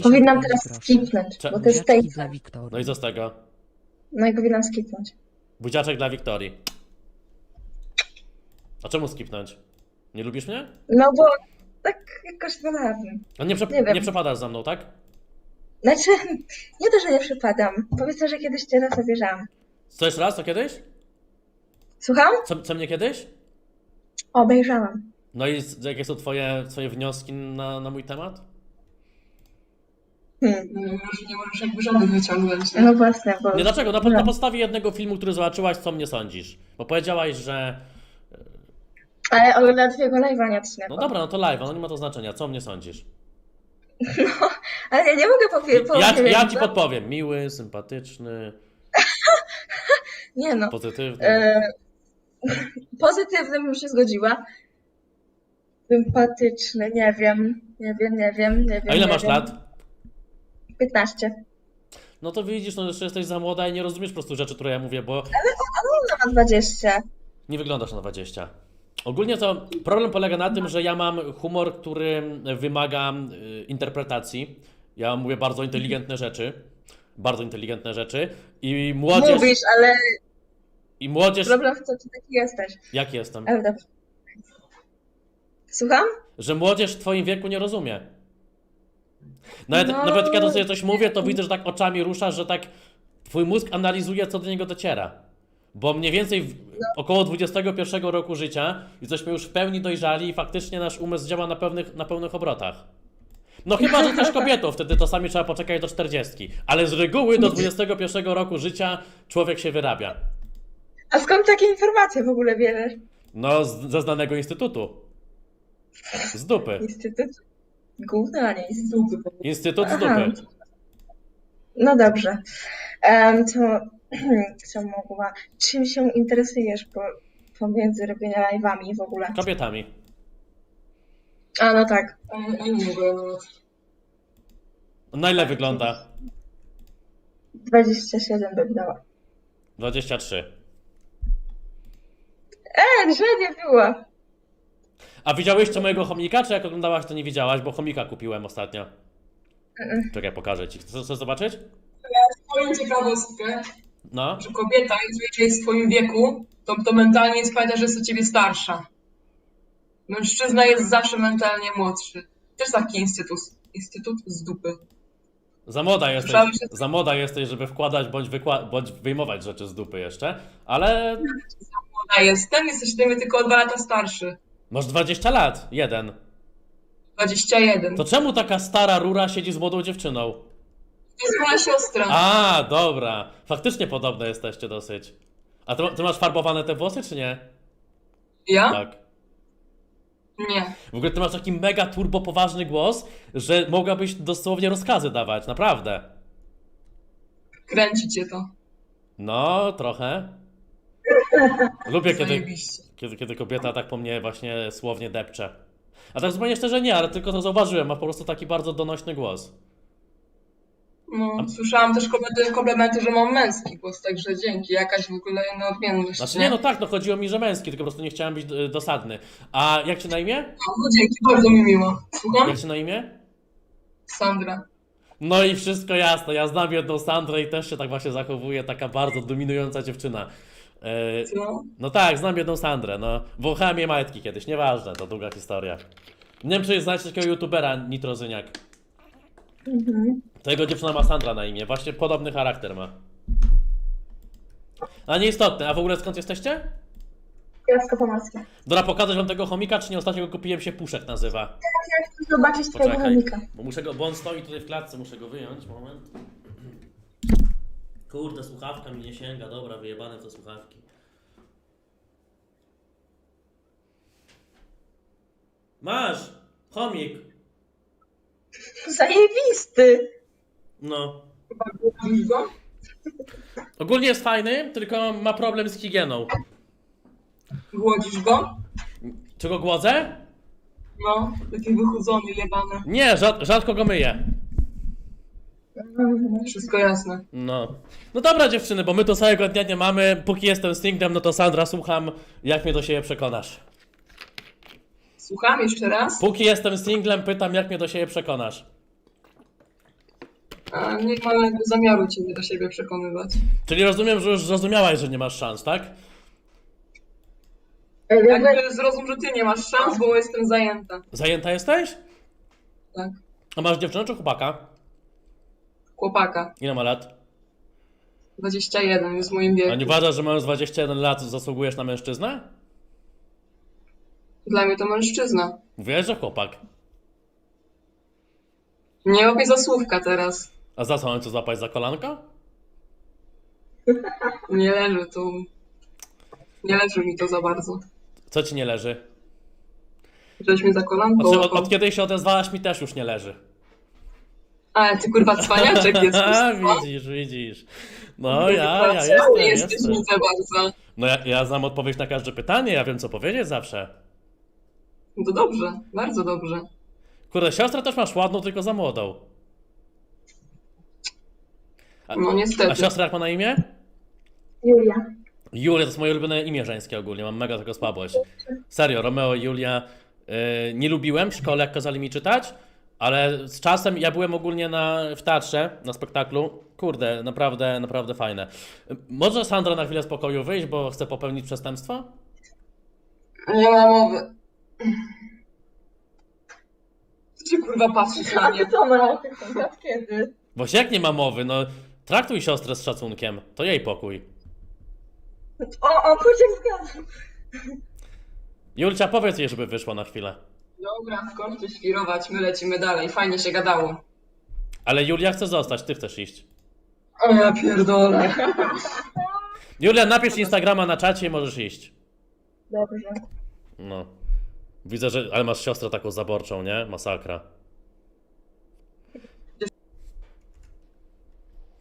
Powinnam teraz skipnąć, Cze- bo to jest Buziaczki tej. dla Wiktorii. No i co z tego? No i powinnam skipnąć. Buziaczek dla Wiktorii. A czemu skipnąć? Nie lubisz mnie? No bo tak jakoś no nie przep- Nie wiem. nie przepadasz za mną, tak? Znaczy, nie to, że nie przypadam. Powiedzmy, że kiedyś cię raz obierzałam. Co jeszcze raz? Co kiedyś? Słucham? Co, co mnie kiedyś? Obejrzałam. No i z- jakie są twoje, twoje wnioski na, na mój temat? Hmm. No, może nie możesz jakby żadnych wyciągnąć. Nie? No właśnie, bo... Nie, dlaczego? Na, po- na No. podstawie jednego filmu, który zobaczyłaś, co mnie sądzisz? Bo powiedziałaś, że... Ale oglądam twojego live'a, nie. No dobra, no to live, no nie ma to znaczenia. Co mnie sądzisz? Ale ja nie mogę powiedzieć. Ja, ja ci podpowiem. Miły, sympatyczny, Nie no. pozytywny. E, pozytywnym bym się zgodziła. Sympatyczny, nie wiem. Nie wiem, nie wiem, nie wiem. A ile masz wiem. lat? 15. No to widzisz, no jeszcze jesteś za młoda i nie rozumiesz po prostu rzeczy, które ja mówię, bo Ona ma 20. nie wyglądasz na 20. Ogólnie to problem polega na tym, że ja mam humor, który wymaga y, interpretacji. Ja mówię bardzo inteligentne rzeczy. Bardzo inteligentne rzeczy. I młodzież. Mówisz, ale I młodzież. problem w tym, że taki jesteś. Jak jestem? Ale dobrze. Słucham? Że młodzież w twoim wieku nie rozumie. Nawet, No. nawet ja do sobie coś mówię, to widzę, że tak oczami ruszasz, że tak twój mózg analizuje, co do niego dociera. Bo mniej więcej w, około 21 roku życia jesteśmy już w pełni dojrzali i faktycznie nasz umysł działa na, pełnych, na pełnych obrotach. No chyba, że też kobietą, wtedy to sami trzeba poczekać do 40. Ale z reguły do 21 roku życia człowiek się wyrabia. A skąd takie informacje w ogóle bierzesz? No, z, ze znanego instytutu. Z dupy. Instytut? Gówno, a nie instytut. Zupy po Instytut. No dobrze. Um, to co mogła? Czym się interesujesz po, pomiędzy robienia live'ami w ogóle? Kobietami. A no tak. A nie mogę. Na ile wygląda? 27 bym dała. 23. E, że nie było. A widziałeś co mojego chomika, czy jak oglądałaś, to nie widziałaś, bo chomika kupiłem ostatnio. Czekaj, pokażę ci. Chcesz chcesz zobaczyć? Powiem ciekawostkę, No. że kobieta, jeżeli jest w twoim wieku, to, to mentalnie jest pamięta, że jest od ciebie starsza. Mężczyzna jest zawsze mentalnie młodszy. Też taki instytut. Instytut z dupy. Za młoda jesteś, Słyszałem, że- za młoda jesteś, żeby wkładać bądź, wykła- bądź wyjmować rzeczy z dupy jeszcze, ale Młoda jestem, jesteś mnie tylko o dwa lata starszy. Masz 20 lat, jeden. 21. To czemu taka stara rura siedzi z młodą dziewczyną? To jest moja siostra. A, dobra. Faktycznie podobne jesteście dosyć. A ty, ty masz farbowane te włosy, czy nie? Ja? Tak. Nie. W ogóle ty masz taki mega turbo poważny głos, że mogłabyś dosłownie rozkazy dawać, naprawdę. Kręci cię to. No, trochę. Lubię, kiedy, Zajebiście. Kiedy, kiedy kobieta tak po mnie właśnie słownie depcze. A tak zupełnie szczerze nie, ale tylko to zauważyłem, ma po prostu taki bardzo donośny głos. No, słyszałam też komplementy, komplementy, że mam męski głos, także dzięki. Jakaś w ogóle inna odmienność. Znaczy nie, no tak, no chodziło mi, że męski, tylko po prostu nie chciałem być y, dosadny. A jak się na imię? No, dzięki, bardzo mi miło. Słucham? Jak się na imię? Sandra. No i wszystko jasne, ja znam jedną Sandrę i też się tak właśnie zachowuje, taka bardzo dominująca dziewczyna. E, Co? No tak, znam jedną Sandrę, no. Wąchałem jej majtki kiedyś, nieważne, to długa historia. Nie wiem, czy znacie takiego youtubera, Nitrozyniak. Mhm. To jego dziewczyna ma Sandra na imię, właśnie podobny charakter ma. A nieistotne, a w ogóle skąd jesteście? Kiosko Pomorskie. Dobra, pokazać wam tego chomika, czy nie? Ostatnio go kupiłem się, Puszek nazywa. Chcę zobaczyć twojego Poczekaj, chomika. bo muszę go, bo on stoi tutaj w klatce, muszę go wyjąć, moment. Kurde, słuchawka mi nie sięga, dobra, wyjebane to słuchawki. Masz! Chomik! Zajebisty! No. Chyba głodzisz go? Ogólnie jest fajny, tylko ma problem z higieną. Głodzisz go? Czy go głodzę? No, taki wychudzony, jebany. Nie, rzad, rzadko go myję. Wszystko jasne. No. No dobra dziewczyny, bo my to całego dnia nie mamy. Póki jestem singlem, no to Sandra, słucham, jak mnie do siebie przekonasz. Słucham jeszcze raz? Póki jestem singlem, pytam, jak mnie do siebie przekonasz. A nie mam jakby zamiaru ciebie do siebie przekonywać. Czyli rozumiem, że już zrozumiałaś, że nie masz szans, tak? Jakby- Jakby zrozum, że ty nie masz szans, bo jestem zajęta. Zajęta jesteś? Tak. A masz dziewczynę czy chłopaka? Chłopaka. Ile ma lat? 21 jest w moim A wieku. nie uważasz, że mając 21 lat zasługujesz na mężczyznę? Dla mnie to mężczyzna. Mówiłeś, że chłopak. Nie łapię za słówka teraz. A za co mam cię złapać za kolanko? Nie leży tu. Nie leży mi to za bardzo. Co ci nie leży? Żeś mnie za kolanko Znaczy, od, od kiedy się odezwałaś mi też już nie leży. Ale ty kurwa cwaniaczek jesteś. co? widzisz, widzisz. No ja, ja jestem, nie jesteś jestem. widzę bardzo. No ja, ja znam odpowiedź na każde pytanie, ja wiem co powiedzieć zawsze. No to dobrze, bardzo dobrze. Kurde, siostrę też masz ładną, tylko za młodą. A, No a niestety. siostra jak ma na imię? Julia. Julia to jest moje ulubione imię żeńskie ogólnie, mam mega tego słabość. Serio, Romeo i Julia yy, nie lubiłem w szkole, jak kazali mi czytać, ale z czasem ja byłem ogólnie na, w teatrze, na spektaklu. Kurde, naprawdę, naprawdę fajne. Może Sandra na chwilę spokoju wyjść, bo chce popełnić przestępstwo? Nie ma mowy. Co Ty kurwa patrzysz na mnie? co ma? Od kiedy? Bo jak nie ma mowy, no traktuj siostrę z szacunkiem, to jej pokój. O, o, kurczę, zgadzam. Julcia, powiedz jej, żeby wyszła na chwilę. Dobra, skończcie świrować, my lecimy dalej. Fajnie się gadało. Ale Julia chce zostać, ty chcesz iść. O ja pierdolę. Julia, napisz Instagrama na czacie i możesz iść. Dobrze. No. Widzę, że. Ale masz siostrę taką zaborczą, nie? Masakra.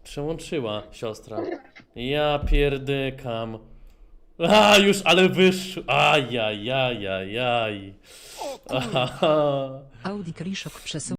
Przełączyła siostra. Ja pierdykam. A, już, ale wyszło. Ajajajajaj. Audi Kriszok przesyła